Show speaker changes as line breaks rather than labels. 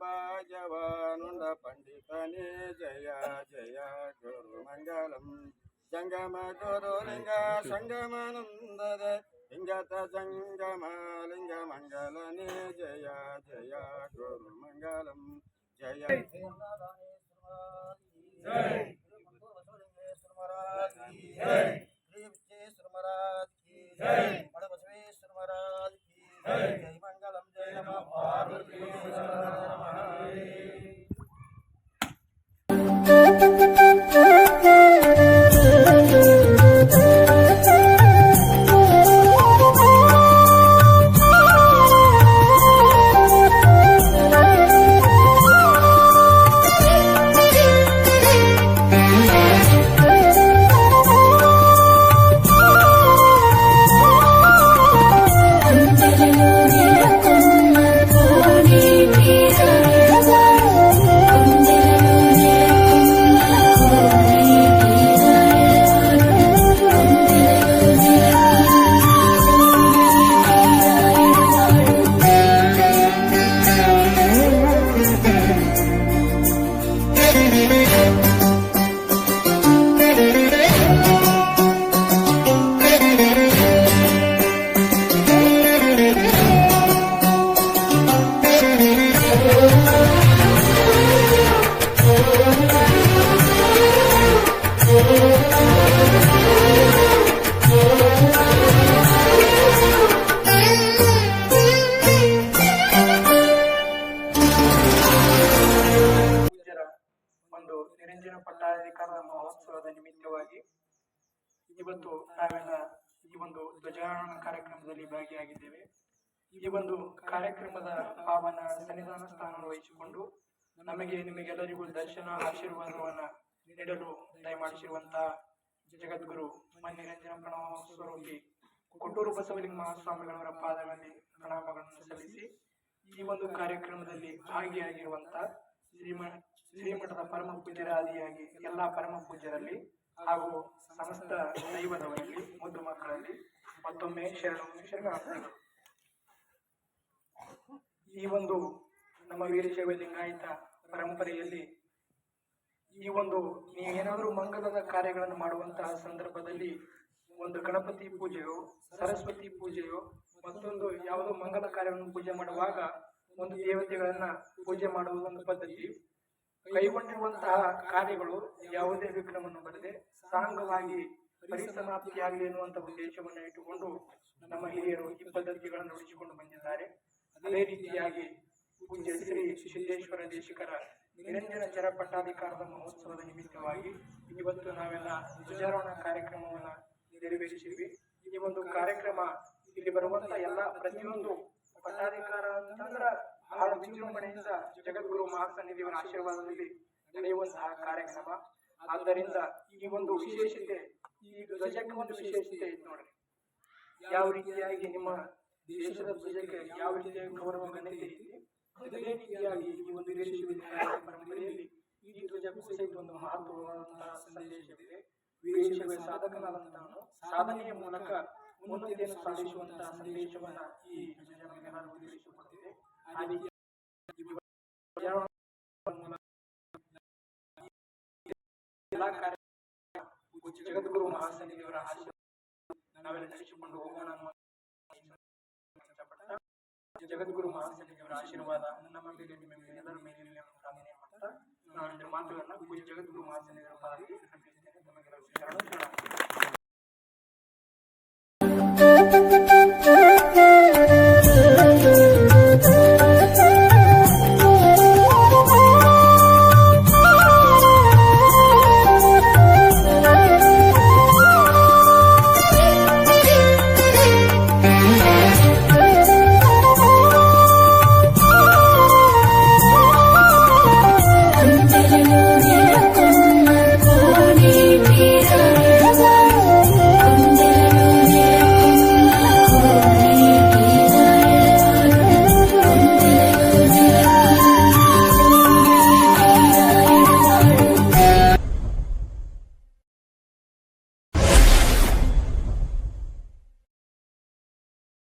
భాజవానుండ పండితనే జయ జయ గురు మంగళం జంగమ గురులింగ సంగమానందద లింగత జంగమలింగ మంగళనే జయ జయ. గురు మంగళం జయ శ్రీ
విజయ శ్రీ ನಿರಂಜನ ಪಟ್ಟಾಧಿಕಾರದ ಮಹೋತ್ಸವದ ನಿಮಿತ್ತವಾಗಿ ಇವತ್ತು ನಾವೆಲ್ಲ ಈ ಒಂದು ಧ್ವಜಾರೋಹಣ ಕಾರ್ಯಕ್ರಮದಲ್ಲಿ ಭಾಗಿಯಾಗಿದ್ದೇವೆ. ಈ ಒಂದು ಕಾರ್ಯಕ್ರಮದ ಪಾವನ ಸನ್ನಿಧಾನ ಸ್ಥಾನವನ್ನು ವಹಿಸಿಕೊಂಡು ನಮಗೆ ನಿಮಗೆಲ್ಲರಿಗೂ ದರ್ಶನ ಆಶೀರ್ವಾದವನ್ನ ನೀಡಲು ದಯಮಾಡಿಸಿರುವಂತಹ ಜಗದ್ಗುರು ಮನ್ನಿರಂಜನ ಪ್ರಣವ ಸ್ವರೂಪಿ ಕೊಟ್ಟೂರು ಬಸವಲಿಂಗ ಮಹಾಸ್ವಾಮಿಗಳವರ ಪಾದಗಳಲ್ಲಿ ಪ್ರಣಾಮಗಳನ್ನು ಸಲ್ಲಿಸಿ ಈ ಒಂದು ಕಾರ್ಯಕ್ರಮದಲ್ಲಿ ಭಾಗಿಯಾಗಿರುವಂತಹ ಶ್ರೀಮ ಶ್ರೀಮಠದ ಪರಮ ಪೂಜ್ಯರಾದಿಯಾಗಿ ಎಲ್ಲ ಪರಮ ಪೂಜ್ಯರಲ್ಲಿ ಹಾಗೂ ಸಮಸ್ತ ದೈವದವರಲ್ಲಿ, ಮುದ್ದು ಮಕ್ಕಳಲ್ಲಿ ಮತ್ತೊಮ್ಮೆ ಶರಣು ಈ ಒಂದು ನಮ್ಮ ವೀರಶೈವ ಲಿಂಗಾಯತ ಪರಂಪರೆಯಲ್ಲಿ ಈ ಒಂದು ನೀವೇನಾದರೂ ಮಂಗಲದ ಕಾರ್ಯಗಳನ್ನು ಮಾಡುವಂತಹ ಸಂದರ್ಭದಲ್ಲಿ ಒಂದು ಗಣಪತಿ ಪೂಜೆಯೋ, ಸರಸ್ವತಿ ಪೂಜೆಯೋ ಮತ್ತೊಂದು ಯಾವುದೋ ಮಂಗಲ ಕಾರ್ಯವನ್ನು ಪೂಜೆ ಮಾಡುವಾಗ ಒಂದು ದೇವತೆಗಳನ್ನ ಪೂಜೆ ಮಾಡುವ ಒಂದು ಪದ್ಧತಿ. ಕೈಗೊಂಡಿರುವಂತಹ ಕಾರ್ಯಗಳು ಯಾವುದೇ ವಿಘ್ನವನ್ನು ಬರದೆ ಸಾಂಗವಾಗಿ ಪರಿಸಮಾಪ್ತಿಯಾಗಲಿ ಎನ್ನುವಂತ ಉದ್ದೇಶವನ್ನು ಇಟ್ಟುಕೊಂಡು ನಮ್ಮ ಹಿರಿಯರು ಈ ಪದ್ಧತಿಗಳನ್ನು ಉಳಿಸಿಕೊಂಡು ಬಂದಿದ್ದಾರೆ. ಅದೇ ರೀತಿಯಾಗಿ ಪೂಜ್ಯ ಶ್ರೀ ಸಿದ್ದೇಶ್ವರ ದೇಶಿಕರ ನಿರಂಜನ ಚರ ಪಟ್ಟಾಧಿಕಾರದ ಮಹೋತ್ಸವದ ನಿಮಿತ್ತವಾಗಿ ಇವತ್ತು ನಾವೆಲ್ಲ ಧ್ವಜಾರೋಹಣ ಕಾರ್ಯಕ್ರಮವನ್ನು ನೆರವೇರಿಸಿದ್ವಿ. ಈ ಒಂದು ಕಾರ್ಯಕ್ರಮ ಇಲ್ಲಿ ಬರುವಂತ ಎಲ್ಲ ಪ್ರತಿಯೊಂದು ಪಟ್ಟಾಧಿಕಾರ ವಿಜೃಂಭಣೆಯಿಂದ ಜಗದ್ಗುರು ಮಹಾಸನ್ನಿಧಿಯವರ ಆಶೀರ್ವಾದದಲ್ಲಿ ನಡೆಯುವಂತಹ ಕಾರ್ಯಕ್ರಮ. ಆದ್ದರಿಂದ ಈ ಒಂದು ವಿಶೇಷತೆ, ಈ ಧ್ವಜಕ್ಕೆ ಒಂದು ವಿಶೇಷತೆ ಇತ್ತು ನೋಡ್ರಿ. ಯಾವ ರೀತಿಯಾಗಿ ನಿಮ್ಮ ದೇಶದ ಧ್ವಜಕ್ಕೆ ಯಾವ ರೀತಿಯಾಗಿ ಗೌರವ ಘನತೆ ಐತಿ? ಅದೇ ರೀತಿಯಾಗಿ ಈ ಒಂದು ವೀರಶೈವ ಪರಂಪರೆಯಲ್ಲಿ ಈ ಧ್ವಜಕ್ಕೂ ಸಹಿತ ಒಂದು ಮಹತ್ವವಾದಂತಹ ಸಂದೇಶವಿದೆ. ವೀರಶೈವ ಸಾಧಕನಾದಂತಹ ಸಾಧನೆಯ ಮೂಲಕ ಉನ್ನತಿಯನ್ನು ಸಾಧಿಸುವಂತಹ ಸಂದೇಶವನ್ನ ಈ ಧ್ವಜ ನಮಗೆಲ್ಲರಿಗೂ ತಿಳಿಸಿಕೊಟ್ಟಿದೆ ಆ ರೀತಿ ಜಗದ್ಗುರು ಮಹಾಸನ್ನಿಧಿಯವರ ಆಶೀರ್ವಾದ ನಾವೆಲ್ಲ ನಡೆಸಿಕೊಂಡು ಹೋಗೋಣ ಅನ್ನುವ ಇಷ್ಟಪಡ್ತಾ ಜಗದ್ಗುರು ಮಹಾಸನ್ನಿಧಿಯವರ ಆಶೀರ್ವಾದ ನಮ್ಮ ಮೇಲೆ ನಿಮ್ಮ ಮೇಲೆ ಎಲ್ಲರ ಮೇಲೆ ಇರಲಿ ಅನ್ನೋ ಪ್ರಾರ್ಥನೆ ಮಾಡ್ತಾ ನಾನು ಎರಡು ಮಾತುಗಳನ್ನ ಪೂಜ್ಯ ಜಗದ್ಗುರು ಮಹಾಸನ್ನಿಧಿಯವರ ಪಾದಕ್ಕೆ ಅರ್ಪಿಸ್ತೇನೆ. ತಮಗೆಲ್ಲರಿಗೂ ಶರಣು ಶರಣಾರ್ಥಿ.